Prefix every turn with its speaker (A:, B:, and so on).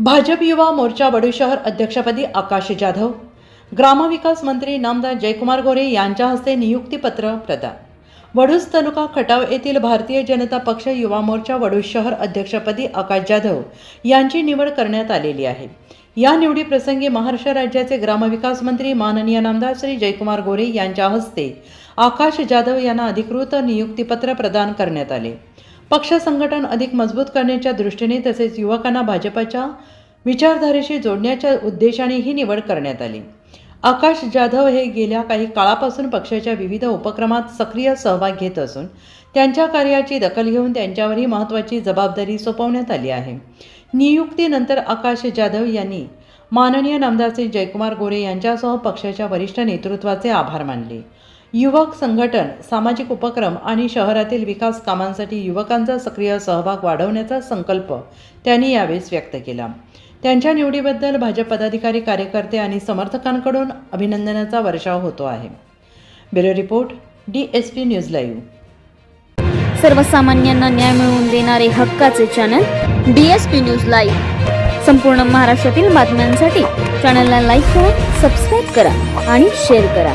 A: भाजप युवा मोर्चा वडू शहर अध्यक्षपदी आकाश जाधव. ग्रामविकास मंत्री नामदार जयकुमार गोरे यांच्या हस्ते नियुक्तीपत्र प्रदान. वडूज तालुका खटाव येथील भारतीय जनता पक्ष युवा मोर्चा वडूज शहर अध्यक्षपदी आकाश जाधव यांची निवड करण्यात आलेली आहे. या निवडीप्रसंगी महाराष्ट्र राज्याचे ग्रामविकास मंत्री माननीय नामदार श्री जयकुमार गोरे यांच्या हस्ते आकाश जाधव यांना अधिकृत नियुक्तीपत्र प्रदान करण्यात आले. पक्ष संघटन अधिक मजबूत करण्याच्या दृष्टीने तसेच युवकांना भाजपाच्या विचारधारेशी जोडण्याच्या उद्देशाने ही निवड करण्यात आली. आकाश जाधव हे गेल्या काही काळापासून पक्षाच्या विविध उपक्रमात सक्रिय सहभाग घेत असून त्यांच्या कार्याची दखल घेऊन त्यांच्यावरही महत्त्वाची जबाबदारी सोपवण्यात आली आहे. नियुक्तीनंतर आकाश जाधव यांनी माननीय नामदार जयकुमार गोरे यांच्यासह पक्षाच्या वरिष्ठ नेतृत्वाचे आभार मानले. युवक संघटन सामाजिक उपक्रम आणि शहरातील विकास कामांसाठी युवकांचा सक्रिय सहभाग वाढवण्याचा संकल्प त्यांनी यावेळेस व्यक्त केला. त्यांच्या निवडीबद्दल भाजप पदाधिकारी कार्यकर्ते आणि समर्थकांकडून अभिनंदनाचा वर्षाव होतो आहे. Bureau report D S P news live.
B: सर्वसामान्यांना न्याय मिळवून देणारे हक्काचे channel D S P news live. संपूर्ण महाराष्ट्रातील बातम्यांसाठी चॅनलला लाईक करा सबस्क्राईब करा आणि शेअर करा.